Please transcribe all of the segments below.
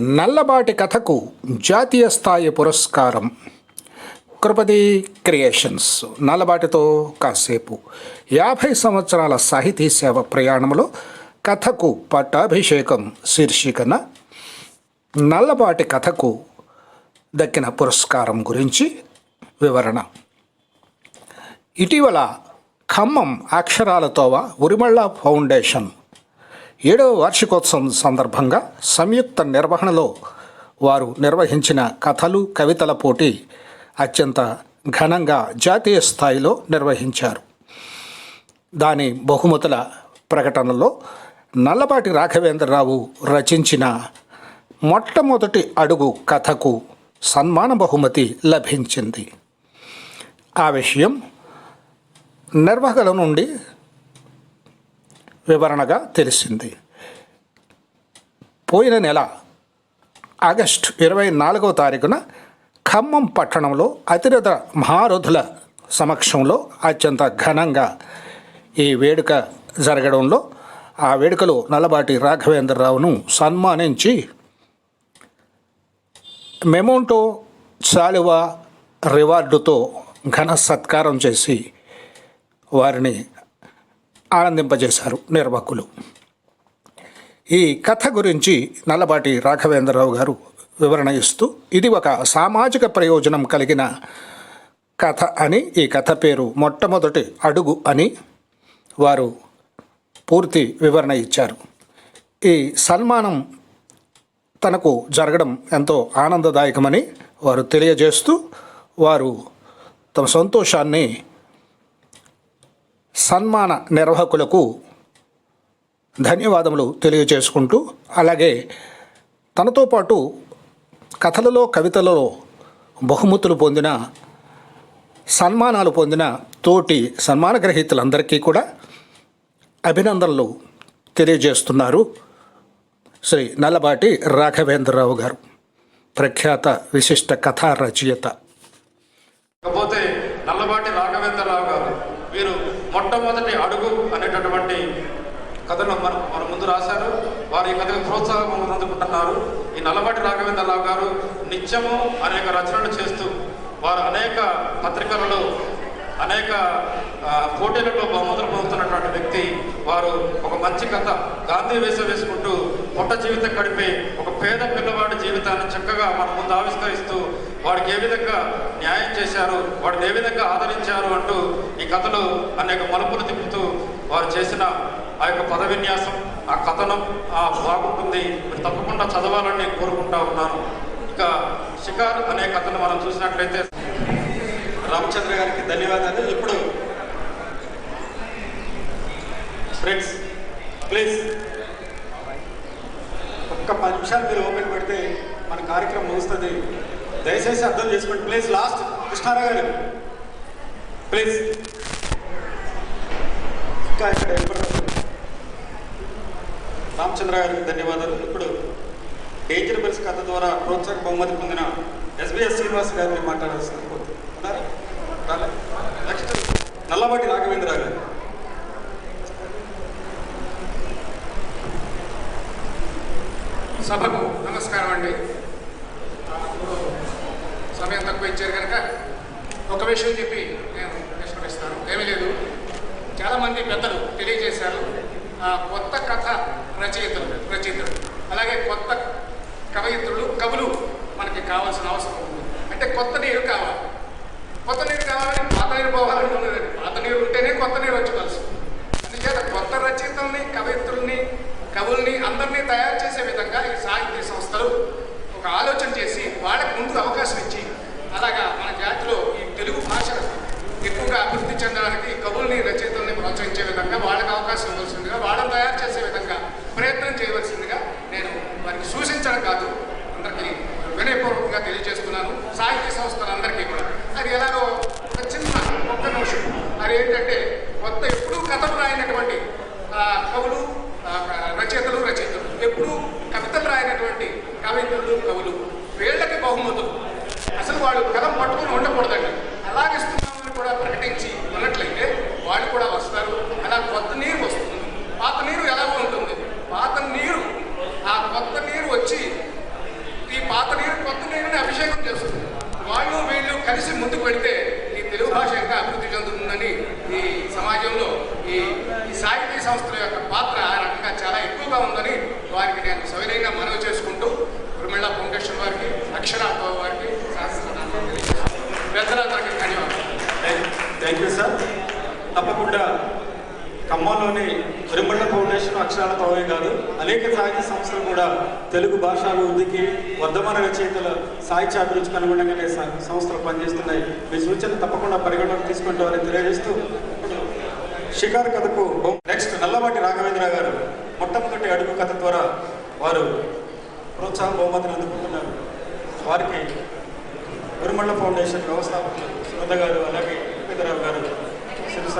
నల్లబాటి కథకు జాతీయ స్థాయి పురస్కారం. కృపది క్రియేషన్స్. నల్లబాటితో కాసేపు. యాభై సంవత్సరాల సాహితీ సేవ ప్రయాణంలో కథకు పట్టాభిషేకం శీర్షికన నల్లబాటి కథకు దక్కిన పురస్కారం గురించి వివరణ. ఇటీవల ఖమ్మం అక్షరాలతోవ ఉరిమళ్ళ ఫౌండేషన్ ఏడవ వార్షికోత్సవం సందర్భంగా సంయుక్త నిర్వహణలో వారు నిర్వహించిన కథలు కవితల పోటీ అత్యంత ఘనంగా జాతీయ స్థాయిలో నిర్వహించారు. దాని బహుమతుల ప్రకటనలో నల్లపాటి రాఘవేంద్రరావు రచించిన మొట్టమొదటి అడుగు కథకు సన్మాన బహుమతి లభించింది. ఆ విషయం నిర్వాహకుల నుండి వివరణగా తెలిసింది. పోయిన నెల ఆగస్టు ఇరవై నాలుగవ తారీఖున ఖమ్మం పట్టణంలో అతిరథ మహారథుల సమక్షంలో అత్యంత ఘనంగా ఈ వేడుక జరగడంలో ఆ వేడుకలో నల్లబాటి రాఘవేంద్రరావును సన్మానించి మెమోంటో శాలువా రివార్డుతో ఘన సత్కారం చేసి వారిని ఆనందింపజేశారు నిర్వాకులు ఈ కథ గురించి నల్లబాటి రాఘవేంద్రరావు గారు వివరణ ఇస్తూ ఇది ఒక సామాజిక ప్రయోజనం కలిగిన కథ అని ఈ కథ పేరు మొట్టమొదటి అడుగు అని వారు పూర్తి వివరణ ఇచ్చారు. ఈ సన్మానం తనకు జరగడం ఎంతో ఆనందదాయకమని వారు తెలియజేస్తూ వారు తమ సంతోషాన్ని సన్మాన నిర్వాహకులకు ధన్యవాదములు తెలియజేసుకుంటూ అలాగే తనతో పాటు కథలలో కవితలలో బహుమతులు పొందిన సన్మానాలు పొందిన తోటి సన్మాన గ్రహీతలందరికీ కూడా అభినందనలు తెలియజేస్తున్నారు శ్రీ నల్లబాటి రాఘవేంద్రరావు గారు. ప్రఖ్యాత విశిష్ట కథా రచయిత ఇకపోతే నల్లబాటి రాఘవేంద్రరావు గారు వీరు మొట్టమొదటి అడుగు అనేటటువంటి కథను మన మన ముందు రాశారు. వారు ఈ కథకు ప్రోత్సాహం అందుకుంటున్నారు ఈ నల్లబాటి రాఘవేంద్రరావు గారు నిత్యము అనేక రచనలు చేస్తూ వారు అనేక పత్రికలలో అనేక పోటీలలో బహుమతులు ఉన్నటువంటి వ్యక్తి వారు ఒక మంచి కథ గాంధీ వేషం వేసుకుంటూ పొట్ట జీవితం గడిపే ఒక పేద పిల్లవాడి జీవితాన్ని చక్కగా మన ముందు ఆవిష్కరిస్తూ వాడికి ఏ విధంగా న్యాయం చేశారు వాడిని ఏ విధంగా ఆదరించారు అంటూ ఈ కథలో అనేక మలుపులు తిప్పుతూ వారు చేసిన ఆ యొక్క పద విన్యాసం ఆ కథనం ఆ బాగుంటుంది. మీరు తప్పకుండా చదవాలని కోరుకుంటా ఉన్నాను. ఇక షికార్ అనే కథను మనం చూసినట్లయితే రామచంద్ర గారికి ధన్యవాదాలు. ఇప్పుడు ఫ్రెండ్స్ ప్లీజ్ ఒక్క పది నిమిషాలు మీరు ఓపెన్ పెడితే మన కార్యక్రమం ముగుస్తుంది. దయచేసి అర్థం చేసుకోండి. ప్లీజ్ లాస్ట్ కృష్ణారావు గారు. ప్లీజ్ ఇంకా ఇక్కడ రామచంద్ర గారికి ధన్యవాదాలు. ఇప్పుడు డేంజర్ బెల్స్ కథ ద్వారా ప్రోత్సాహక బహుమతి పొందిన ఎస్బిఎస్ శ్రీనివాస్ గారిని మాట్లాడాల్సింది కోరుతున్నాను. ఉన్నారా నల్లబాటి రాఘవేంద్ర గారు. సభకు నమస్కారం అండి. సమయం తక్కువ ఇచ్చారు కనుక ఒక విషయం చెప్పి నేను నిష్క్రమిస్తాను ఏమీ లేదు. చాలామంది పెద్దలు తెలియజేశారు ఆ, కొత్త కథ రచయితలు రచయితలు. అలాగే కొత్త కవయిత్రులు కవులు మనకి కావాల్సిన అవసరం ఉంది. అంటే కొత్త నీరు కావాలి. కొత్త నీరు కావాలని పాత నీరు పోవాలని పాత నీరు ఉంటేనే కొత్త నీరు వచ్చి కలుసు అందుచేత కొత్త రచయితల్ని కవయిత్రుల్ని కవుల్ని అందరినీ తయారు చేసే విధంగా ఈ సాహిత్య సంస్థలు ఒక ఆలోచన చేసి వాళ్ళకి ముందు అవకాశం ఇచ్చి అలాగా మన జాతిలో ఈ తెలుగు భాష ఎక్కువగా అభివృద్ధి చెందడానికి కవుల్ని రచయితల్ని ప్రోత్సహించే విధంగా వాళ్ళకి అవకాశం ఇవ్వాల్సిందిగా వాళ్ళని తయారు చేసే విధంగా ప్రయత్నం చేయవలసిందిగా నేను వారికి సూచించడం కాదు. అందరికీ వినయపూర్వకంగా తెలియజేస్తున్నాను. సాహిత్య సంస్థలందరికీ కూడా. అది ఎలాగో ఒక చిన్న ఒక్క నిమిషం. అది ఏంటంటే కొత్త ఎప్పుడూ కథ ఇవ్వకూడదండి అలాగిస్తున్నామని కూడా ప్రకటించి ఉన్నట్లయితే వాళ్ళు కూడా వస్తారు. అలా కొత్త నీరు వస్తుంది. పాత నీరు ఎలా ఉంటుంది. పాత నీరు ఆ కొత్త నీరు వచ్చి ఈ పాత నీరు కొత్త నీరుని అభిషేకం చేస్తుంది. వాళ్ళు వీళ్ళు కలిసి ముందుకు పెడితే ఈ తెలుగు భాష యొక్క అభివృద్ధి చెందుతుందని ఈ సమాజంలో ఈ ఈ సాహితీ సంస్థల యొక్క పాత్ర ఆ రకంగా చాలా ఎక్కువగా ఉందని వారికి నేను సవినయంగా మనవి చేసుకుంటూ ఖమ్మంలోని తిరుమల ఫౌండేషన్ అక్షరాల తోవే కాదు అనేక సాహిత్య సంస్థలు కూడా తెలుగు భాష అభివృద్ధికి వర్ధమాన రచయితల సాహిత్య అభివృద్ధికి అనుగుణంగానే సంస్థలు పనిచేస్తున్నాయి. మీ సూచనలు తప్పకుండా పరిగణలోకి తీసుకుంటామని తెలియజేస్తూ షికారు కథకు నెక్స్ట్ నల్లబాటి రాఘవేంద్ర గారు మొట్టమొదటి అడుగు కథ ద్వారా వారు ప్రోత్సాహం బహుమతిని అందుకుంటున్నారు. వారికి గురుమల్ల ఫౌండేషన్ వ్యవస్థాపకులు సునీత గారు అలాగే ఉపేంద్రరావు గారు సిరి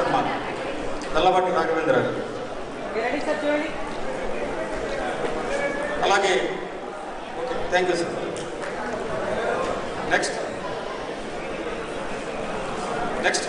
నల్లబాటి రాఘవేంద్ర అలాగే okay thank you sir next next